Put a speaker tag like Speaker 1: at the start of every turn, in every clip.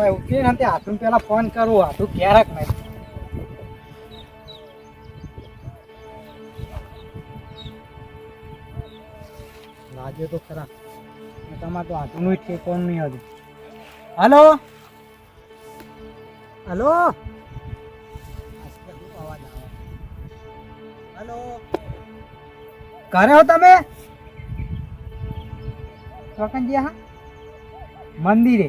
Speaker 1: ઓય ઉઠી ને હાથું પેલા ફોન કરું હાથું ક્યારેક નહીં. લાગે તો ખરા ને તમારે તો હાથું જ કોણ નહીં હતું. હલો? હલો? હલો? ઘરે હો તમે? ચોકનજી હા? મંદિરે.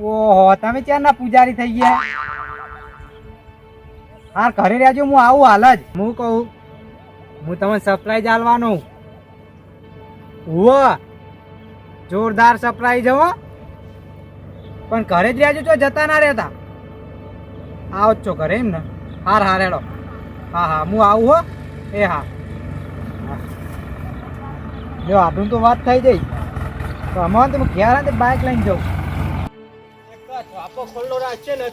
Speaker 1: ઓહો તમે ક્યારના પૂજારી થઈ ગયા? હા ઘરે રહેજો હું આવું હાલ જ. હું કહું હું તમને સરપ્રાઈઝ આલવાનો હુઓ જોરદાર સરપ્રાઈઝ હો. પણ ઘરે જ રહેજો તો જતા ના રહેતા. આવો જ છો ઘરે એમ ને? હાર હાર હેડો. હા હા હું આવું હો. એ હા. હા. જો આપણું તો વાત થઈ જઈ તો અમારે તો ઘેર આવે બાઇક લઈને જાઉં.
Speaker 2: ખુલ્લો રાખશે ને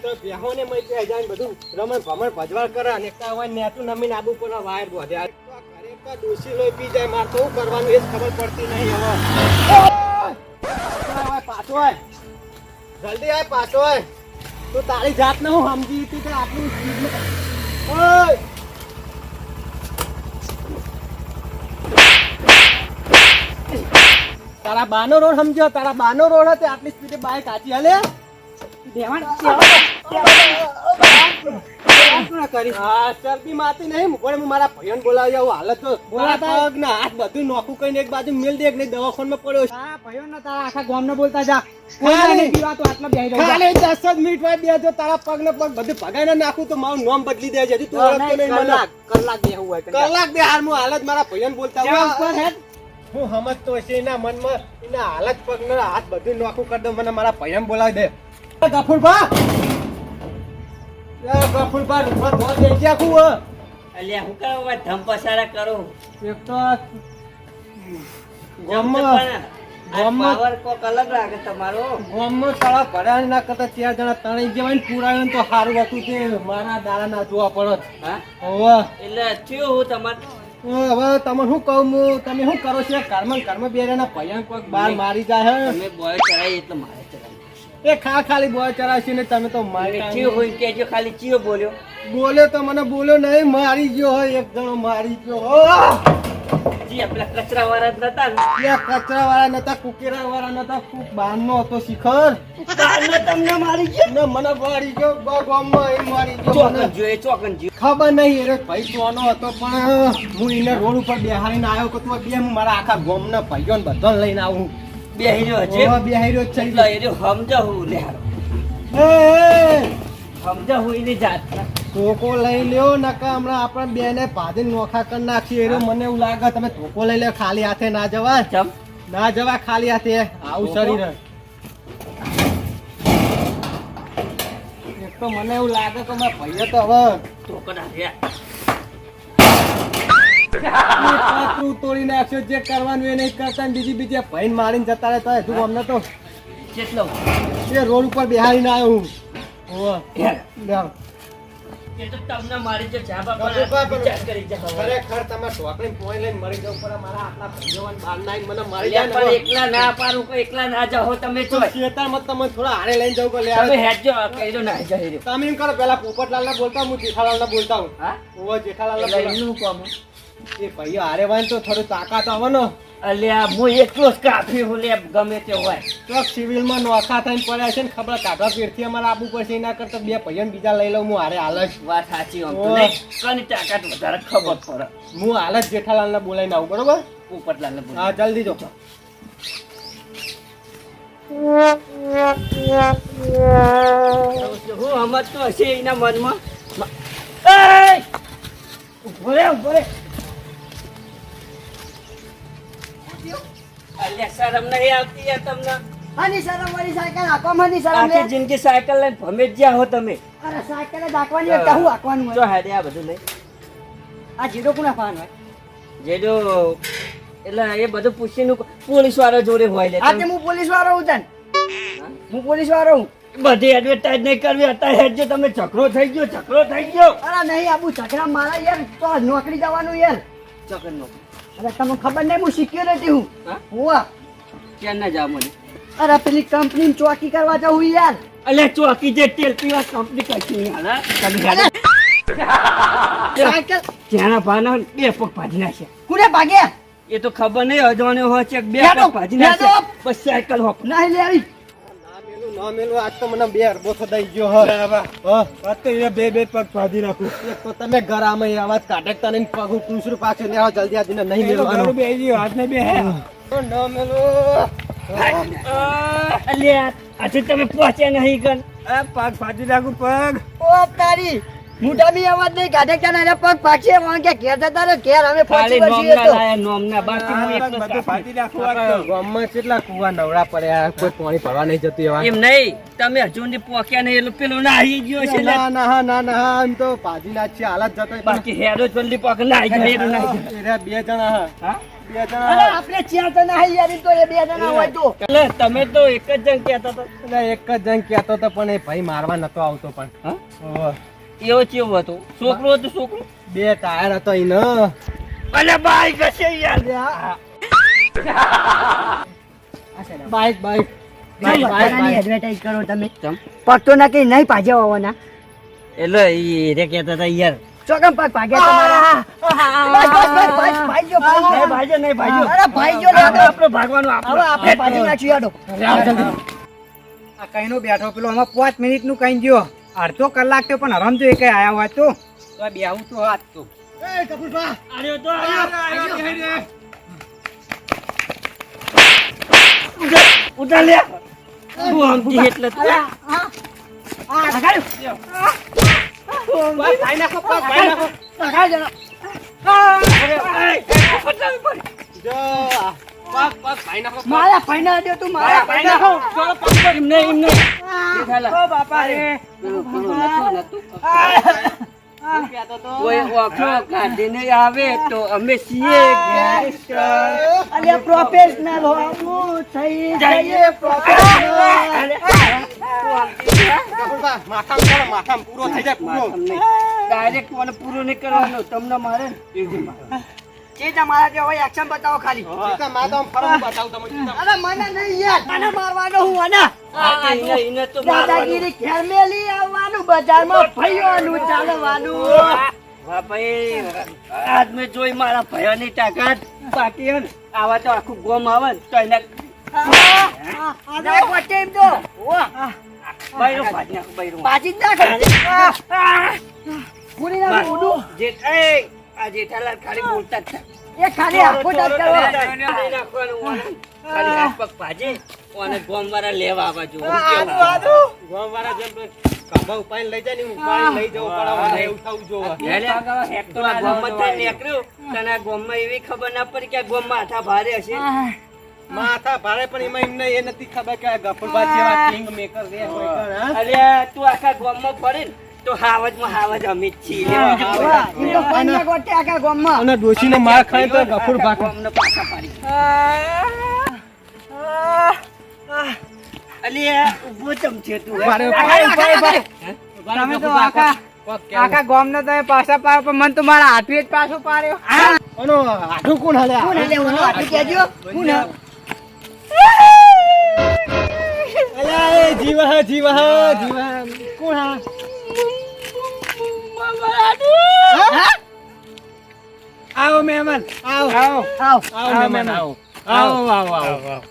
Speaker 2: તારી જાતને હું સમજી હતી કે આટલું તારા બાનો રોડ સમજ્યો, તારા બાનો રોડ હતો આટલી સ્પીડે બાઇક આચી હાલે? મૂકો ને નોખું પડ્યો
Speaker 1: ભાઈઓ આખા બોલતા જા.
Speaker 2: ખાલી-
Speaker 1: તો આટલા બેહી રહો જા.
Speaker 2: ખાલી દસ જ મિનિટમાં બે તારા પગ ને પગ બધું ભગાઈને નાખું તો મારું નામ બદલી દેજે. હજી તું ઓળખતો નહીં મને.
Speaker 1: કલાક હોય કલાક.
Speaker 2: બે હાર હું હાલત મારા ભાઈઓને બોલતા હોય હું સમજતો હશે એના મનમાં એના હાલત પગ ને હાથ બધું નોખું કરી દઉં મને મારા ભાઈઓને બોલાવી દે. ગફુરભા ગફુરભા રૂપા ધોર દે છે આખું
Speaker 3: અલ્યા હું કરો ભાઈ ધમ પસારા કરો?
Speaker 2: એક તો
Speaker 3: તો પાવર કોક અલગ લાગે તમારો.
Speaker 2: ગામમાં તળા ભર્યા ના કરતા ચાર જણા ત્રણેય જવાય ને તો સારું હતું કે મારા દાડા ના જોવા પડત
Speaker 3: હા? એટલે થયું હું તમારે
Speaker 2: હવે તમે શું કહું તમે શું કરો છો? ઘરમાં ને ઘરમાં બે જણા ભૈયા કોઈક બાર મારી જાય
Speaker 3: તમે બોય ચડાઈ એટલે
Speaker 2: એ ખા ખાલી બોલ ચરાવશે ને તમે તો મારી
Speaker 3: ચીયો હોય કે કહેજો ખાલી ચીયો બોલ્યો.
Speaker 2: બોલ્યો તો મને બોલ્યો નહીં મારી ગયો હોય એક જણો મારી ગયો હો
Speaker 3: જી આપણા કચરા વાળા નતા ને.
Speaker 2: કચરા વાળા નતા કુકેરા વાળા નતા ખૂબ બહારનો હતો શિખર.
Speaker 3: બહારનો તમને મારી ગયો?
Speaker 2: ને મને મારી ગયો ગો ગામમાં એ મારી ગયો
Speaker 3: ચોકન જોયે ચોકન જી
Speaker 2: ખબર નહીં એ ભાઈ સોનો હતો પણ હું એને રોડ ઉપર બેહાડીને આવ્યો કે તું બે હું મારા આખા ગામના ભાઈઓને બધાને લઈને આવું.
Speaker 3: બેહી રહ્યો હજી
Speaker 2: ઓવા બેહાડ્યો જ છે
Speaker 3: એટલે એ સમજા હું લે. હારો.
Speaker 2: એ, એ,
Speaker 3: સમજા હું એની જાત
Speaker 2: ધોકો લઈ લ્યો નકા હમણાં આપણે બેને ભાદીને નોખા કરી નાખીએ મને એવું લાગે તમે ધોકો લઈ લ્યો ખાલી હાથે ના જવા
Speaker 3: ચમ.
Speaker 2: ના જવા ખાલી હાથે. આવું શરીર. એક તો મને એવું લાગે કે મારા તો હવે પાત્રું તોડી નાખશો જે કરવાનું એ નહીં કરતા બીજી બીજી ભાઈને મારીને જતા રહે તો તું અમને તો.
Speaker 3: કેટલો?
Speaker 2: એ રોડ ઉપર બેહાડીને આવ્યો હું. ઓવા. લ્યો.
Speaker 3: એ તો તમને મારી જો ચા
Speaker 2: બાપા,
Speaker 3: બાપા વિચાર કરી જા હવે.
Speaker 2: ખરેખર તમે ઢોકળી પોઈ લઈને મરી જાવ પર મારા આટલા ભાઈઓ અને બહાર મને મારી જાય
Speaker 3: પણ એકલા ના પાડું કોઈ એકલા ના જાઓ તમે
Speaker 2: તમે થોડા હારે લઈને જાવ કે લે
Speaker 3: તમે હેડજો કઈરો ના જઈ
Speaker 2: તમે એમ કરો પેલા પોપટલાલ ને બોલતા હું? જેઠાલાલ ને બોલતા હું
Speaker 3: હા
Speaker 2: જેઠાલાલ
Speaker 3: કામ
Speaker 2: એ ભાઈઓ હારે હોય તો થોડું તાકાત આવે ને
Speaker 3: અલ્યા હું એકલો જ કાફી હું લે ગમે તે હોય.
Speaker 2: તો સિવિલમાં નોખા થઈને પડ્યા છે ને ખબર કાઢવા પીરથી અમારે આપવું પડશે એના કરતા બે ભાઈઓને બીજા લઈ લઉં હું હારે હાલ જ.
Speaker 3: વાત સાચી આમ તો નહીં. કની તાકાત વધારે ખબર પડે?
Speaker 2: હું હાલ જ જેઠાલાલ ને બોલાઈને આવું બરોબર?
Speaker 3: પોપટલાલ ને બોલ
Speaker 2: હા જલ્દી જો.
Speaker 3: હું સમજતો હશે એના મનમાં? ઊભો રે ઊભો રે. અલ્યા શરમ નહીં આવતી યાર તમને.
Speaker 4: આની શરમ વાળી સાયકલ હાંકવામાં ની શરમ લે.
Speaker 3: જિંદગી સાયકલ લઈને ભમે જ્યાં હો તમે.
Speaker 4: અરે સાયકલ જ હાંકવાની હોય તો હું હાંકવાનું
Speaker 3: જો હેડે આ બધું લઈ.
Speaker 4: આ જીરો કોના ફાન હોય?
Speaker 3: જેજો એટલે એ બધું પૂછીનું પોલીસવાળા જોડે હોય લે
Speaker 4: આજે હું પોલીસ વાળો હું તને? હું પોલીસ વાળો હું?
Speaker 3: બધી એડવર્ટાઇઝ નહીં કરવી અત્યારે હેડજો તમે ઝઘડો થઈ ગયો ઝઘડો થઈ ગયો.
Speaker 4: અરે નહીં આબુ ઝઘડા મારા યાર તો નોકરી જવાનું યાર.
Speaker 3: ચકર નો
Speaker 4: અરે તમને ખબર નહીં હું સિક્યોરિટી હું.
Speaker 3: હા? ક્યાં ના જાવ મને?
Speaker 4: અરે પેલી કંપની ચોકી કરવા જાઉં યાર.
Speaker 3: અલે ચોકી જે તેલ પીવા કંપની કઈ.
Speaker 4: સાયકલ.
Speaker 3: જ્યાંના ભાના બે પગ ભાજી નાખ્યા
Speaker 4: કુને ભાગે?
Speaker 3: એ તો ખબર નહીં અજાણ્યો હોય છે બે પગ ભાજી નાખ્યા બસ સાયકલ હોપ.
Speaker 4: નહીં લેવી.
Speaker 2: ના મેલો આજ તો મને બે અરબો થદાઈ ગયો હ. હ. તો એ બે બે પગ ભાજી નાખું. તો તમે ઘર આમાં એ અવાજ કાઢે તને પગ હું કુસરું પાછું જલ્દી આજને નહીં મેલવાનું. બે ગયો હાથ ને બે ના મેલું.
Speaker 3: અલે આજે તમે પહોંચ્યા નહીં કન
Speaker 2: પગ ભાજી નાખું પગ.
Speaker 4: ઓ તારી. મોઢાની અવાજ નહીં કાઢે કે ના પગ પાછે વાં કે ઘેર જતા રે ઘેર અમે પહોંચી વળીએ તો.
Speaker 3: નોમના બાકી હું એક બધું ફાટી નાખવા
Speaker 2: ગામમાં કેટલા કુવા નવરા પડ્યા કોઈ પાણી ભરવા નહીં જતું એવા.
Speaker 3: એમ નહીં તમે હજુ સુધી પોક્યા નહીં એટલે પેલો આવી ગયો છે
Speaker 2: ના. ના ના ના આમ તો પાજી ના છે હાલત જતો
Speaker 3: બાકી હેરો જલ્દી ગયો એટલે નાહી ગયો.
Speaker 2: એરા બે જણા હા.
Speaker 3: હા?
Speaker 2: બે જણા
Speaker 4: આપણે ચાર તો ના તો એ બે જણા હોય તો.
Speaker 3: એટલે તમે તો એક જ જણ કેતો હતા
Speaker 2: એક જ જણ કહેતો હતો પણ એ ભાઈ મારવા નતો આવતો પણ.
Speaker 3: હા? એવો ચેવું હતો? છોકરો હતો છોકરો?
Speaker 2: બે ટાયર હતો ઈનો
Speaker 3: અલે બાઈ કશે યાર.
Speaker 2: Bike bike.
Speaker 4: એડવર્ટાઇઝ કરો તમે. પગ તો ના કઈ નહીં હોવાના.
Speaker 3: એટલે ઈ રે કહેતા હતા યાર.
Speaker 4: ચોકમ પગ ભાગે તમારા. બસ બસ બસ ભાઈ ભાઈ જો ભાઈ
Speaker 3: ભાઈજો નહીં ભાઈજો
Speaker 4: અરે ભાઈ જો
Speaker 3: આપણે આપણે ભાગવાનું
Speaker 4: હવે આપણે ભાજી નાખ્યું યાડો
Speaker 1: આ કઈનો બેઠો પેલો આમાં પાંચ મિનિટનું કઈ ગયો અડધો કલાક તો પણ હરમ તો એ કઈ આયા હોય તો તો આ બેહું તો હાથ તો
Speaker 4: એ કપૂરભા
Speaker 3: અરે તો ઉતાર લે તું સમજી એટલે તું
Speaker 4: આ લગાડ્યું
Speaker 2: ભાઈ નાખો પગ ભાઈ નાખો
Speaker 4: લગાડ જરા
Speaker 2: જો પગ પગ ભાઈ નાખો
Speaker 4: મારા ફાઈનલ દે તું મારા
Speaker 2: ભાઈ નાખો પગ.
Speaker 3: એમ નહીં એમ નહીં
Speaker 1: ઓ બાપા રે.
Speaker 3: પેલું પેલું નતું નતું કોઈ ઓખો કાઢીને આવે તો અમે છીએ ગેંગસ્ટર.
Speaker 4: પ્રોફેશનલ હો હું થઈ જઈએ પ્રોફેશનલ
Speaker 2: કપૂરભા, માથામાં ચડો, પૂરો થઈ જાય પૂરો.
Speaker 3: ડાયરેક્ટ મને પૂરું નહીં કરવાનું. તમને મારે.
Speaker 4: જે તમારા જે હોય એક્શન બતાવો ખાલી.
Speaker 2: સીતા માથામાં ફરો, હું બતાવું તમને.
Speaker 4: અરે મને નહીં યાર. મને મારવાનો હું અને? દાદાગીરી ઘેર મેલી આવવાનું બજારમાં ફૈવાનું ચાલવાનું.
Speaker 3: આજ મેં જોઈ મારા ભયાની તાકાત. બાકી આવા તો આખું ગોમ આવે ને તો એને જેઠાલાલ ખાલી બોલતા જ.
Speaker 4: એ ખાલી આખો ડાક કરવા
Speaker 3: નહીં ખાલી હાથ પગ ભાજે, ઓને ગોમવાળા લેવા આવવા જો. હું કેવું?
Speaker 2: જેમ તો ખભા લઈ જાય ને, ઉપાડીને લઈ જવો પડે, વારે ઉઠાવવું જોવે.
Speaker 3: હેલે, આ નીકળ્યો, તને આ ગોમમાં એવી ખબર ના પડી કે ગોમ માથા હાથા ભારે હશે.
Speaker 2: માથા ભારે પણ એમાં એમને એ નથી ખબર કે આ ગફુરબા જેવા કિંગ મેકર રે કોઈ કણ, હા?
Speaker 3: અરે તું આખા ગોમમાં પડે ને તો હાવજમાં હાવજ અમે જ છીએ લેવા જો.
Speaker 4: વાહ, ઈ તો પન્યા ગોટે આખા ગામમાં.
Speaker 2: અને ડોશીનો માર ખાય તો ગફુરબા
Speaker 3: ગામને પાછા પાડી. તું?
Speaker 1: ભાઈ, ભાઈ. તમે તો આખા આખા ગામ ને તમે પાછા પાડો પણ મને તો મારા હાથવી જ પાછો પાડ્યો.
Speaker 2: કોણ હાલે?
Speaker 4: કોણ? કોણ?
Speaker 2: એ જીવ જીવ જીવ કોણ હા?
Speaker 1: આવો મહેમાન
Speaker 2: આવો.
Speaker 1: આવો.
Speaker 4: આવો.
Speaker 2: આવો મહેમાન આવો. આવો આવો આવો આવો.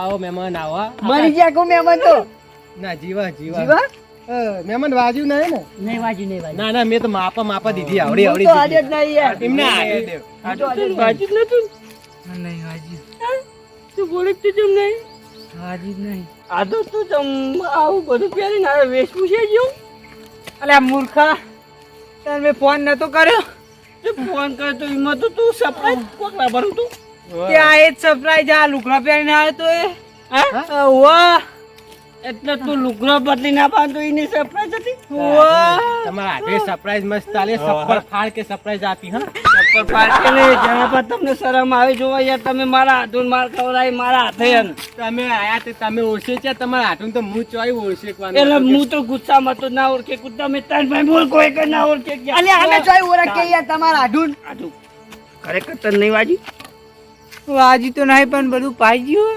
Speaker 2: આવો મહેમાન આવો
Speaker 4: મરી ગયા કો મહેમાન તો?
Speaker 2: ના જીવા જીવા.
Speaker 4: જીવા?
Speaker 2: મહેમાન વાજ્યું નહીં ને?
Speaker 4: નહીં વાજ્યું નહીં વાજ્યું.
Speaker 2: ના ના મેં તો માપા માપા દીધી આવડી આવડી
Speaker 4: તો આજે જ નહીં યાર.
Speaker 2: એમને આજે દેવ
Speaker 4: આજે જ નહીં.
Speaker 3: બાજી જ નતું
Speaker 1: નહીં વાજ્યું.
Speaker 3: તું બોલતું જમ નહીં?
Speaker 1: વાજ્યું નહીં.
Speaker 3: આ તો તું તમ આવું બધું પહેરીને આવે વેશવું છે જેવું?
Speaker 1: અલ્યા મૂર્ખા તને મેં ફોન નતો કર્યો?
Speaker 3: તે ફોન કર્યો તો એમાં તો તું સરપ્રાઈઝ કોકલા ભરું તું
Speaker 1: કે આ એ જ સરપ્રાઈઝ આ લુગડા પહેરીને આવ્યો તો એ.
Speaker 3: હા?
Speaker 1: વાહ.
Speaker 3: એટલે તું લુગડો બદલી ના પાડતો એની સરપ્રાઈઝ હતી?
Speaker 1: વાહ.
Speaker 2: તમારા હાથે સરપ્રાઈઝ મસ્ત આલે સફળ ફાળ કે સરપ્રાઈઝ આપી હા?
Speaker 3: નહીં જેના પર તમને શરમ આવી જોવા યાર તમે મારા હાથું માર ખવડાવી મારા હાથે
Speaker 2: તમે આયા તે તમે ઓળખે છે તમારા હાથું તો હું ચોઈ ઓળખવાનું
Speaker 3: એટલે હું તો ગુસ્સામાં તો ના ઓળખે કુદા મેં તાર ભાઈ બોલ કોઈ કે ના ઓળખે કે
Speaker 4: અલે અમે ચોઈ ઓળખે યાર તમારા હાથું
Speaker 3: હાથું. ખરેખર તન નહીં વાજી?
Speaker 1: વાજી તો નહીં પણ બધું પાઈ ગયું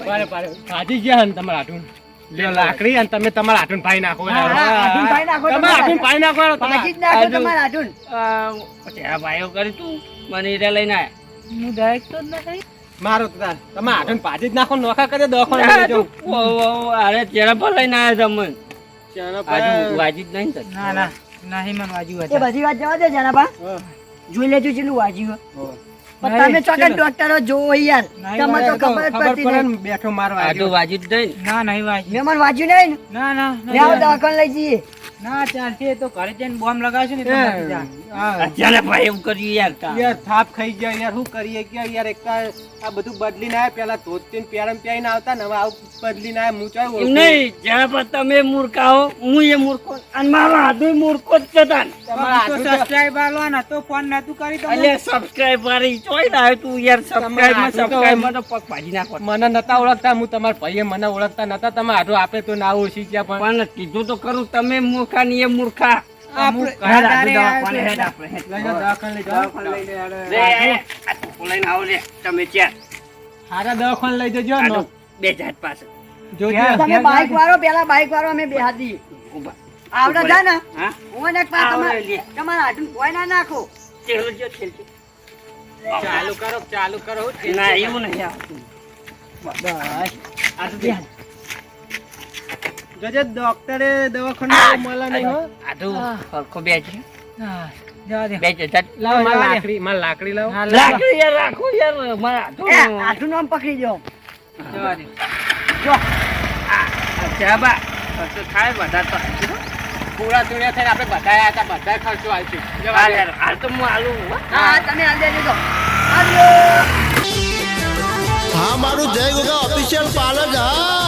Speaker 2: પારે પારે ગયા તમારા હાથું લ્યો લાકડી અને તમે તમારા હાથું પાઈ નાખો
Speaker 4: હા, હા, નાખો,
Speaker 2: તમારા હાથું પાઈ નાખો
Speaker 4: જ નાખો તમારા હાથું.
Speaker 3: પછી આ ભાઈઓ કરી તું મને ઈરા લઈને આયા.
Speaker 1: હું ડાયરેક્ટ તો જ નહીં
Speaker 2: મારો તાર તમારા હાથું ભાજી જ નાખો નોખા કરે દખો
Speaker 3: આ ઓ, ઓ, ઓ, અરે ચેરા પર લઈને આયા તમે આજુ
Speaker 2: ચાલો
Speaker 3: વાજી જ નહીં
Speaker 1: ના ના. નહીં મને વાજુ
Speaker 4: એ બધી વાત જવા દે જનાબા જોઈ લેજો ચેટલું વાજી પણ તમે ચોક્કસ. ડોક્ટરો જોવો યાર. તમે તો ખબર જ પડતી
Speaker 2: પડે
Speaker 4: નહીં.
Speaker 2: બેઠો મારો
Speaker 3: આજુ
Speaker 2: આવ્યો.
Speaker 3: વાજી જ નહીં.
Speaker 1: ના નહીં વાજ્યું.
Speaker 4: મેમન વાજ્યું નહીં ના?
Speaker 1: ના નહીં
Speaker 4: લે દવાખાને લઈ જઈએ.
Speaker 1: ના ચાલશે તો ઘરે જઈને બોમ્બ લગાવશું ને
Speaker 3: અત્યારે ભાઈ એવું કરીએ યાર
Speaker 2: યાર થાપ ખાઈ ગયા યાર શું કરીએ કે યાર એક આ બધું બદલીને આવ્યા પેલા ધોતીને પ્યારમ પ્યાઈને આવતા ને હવે આવું બદલીને આવ્યા હું ચાલ્યો
Speaker 3: એમ નહીં જ્યાં પર તમે મૂર્ખાઓ હું એ મૂર્ખો અને મારો આધુ મૂર્ખો જ
Speaker 2: હતા
Speaker 1: સબસ્ક્રાઇબ આલવાના તો ફોન નતું કરી તો
Speaker 3: અલ્યા સબસ્ક્રાઇબ વાળી ચોય ના તું યાર સબસ્ક્રાઇબમાં
Speaker 2: સબસ્ક્રાઇબમાં તો
Speaker 3: પગ ભાજી નાખો.
Speaker 2: મને નતા ઓળખતા હું તમારા ભાઈએ મને ઓળખતા નતા. તમે આધો આપે તો ના ઓળખી ગયા પણ.
Speaker 3: પણ કીધું તો કરું તમે મૂર્ખા ની એ મૂર્ખા.
Speaker 2: લઈ જજો
Speaker 3: બે જાત પાસે.
Speaker 4: તમે બાઈક વાળો પેલા બાઈક વાળો અમે બે
Speaker 3: હાથી
Speaker 4: આવડે છે ને?
Speaker 3: હું?
Speaker 4: ને તમારે તમારા હાથું કોઈ ના નાખો.
Speaker 3: ચાલુ.
Speaker 2: કરો ચાલુ કરો
Speaker 3: ના એવું નહીં આવતું. બસ. આ તો
Speaker 2: ગજે ડોક્ટરે દવાખાના મળ્યા નહીં હો.
Speaker 3: આધુ સરખો બેજી ખર્ચો થાય હાલ તો હું હાલું હા.
Speaker 4: મારું જય ગોગા ઓફિશિયલ પાર્લર હા.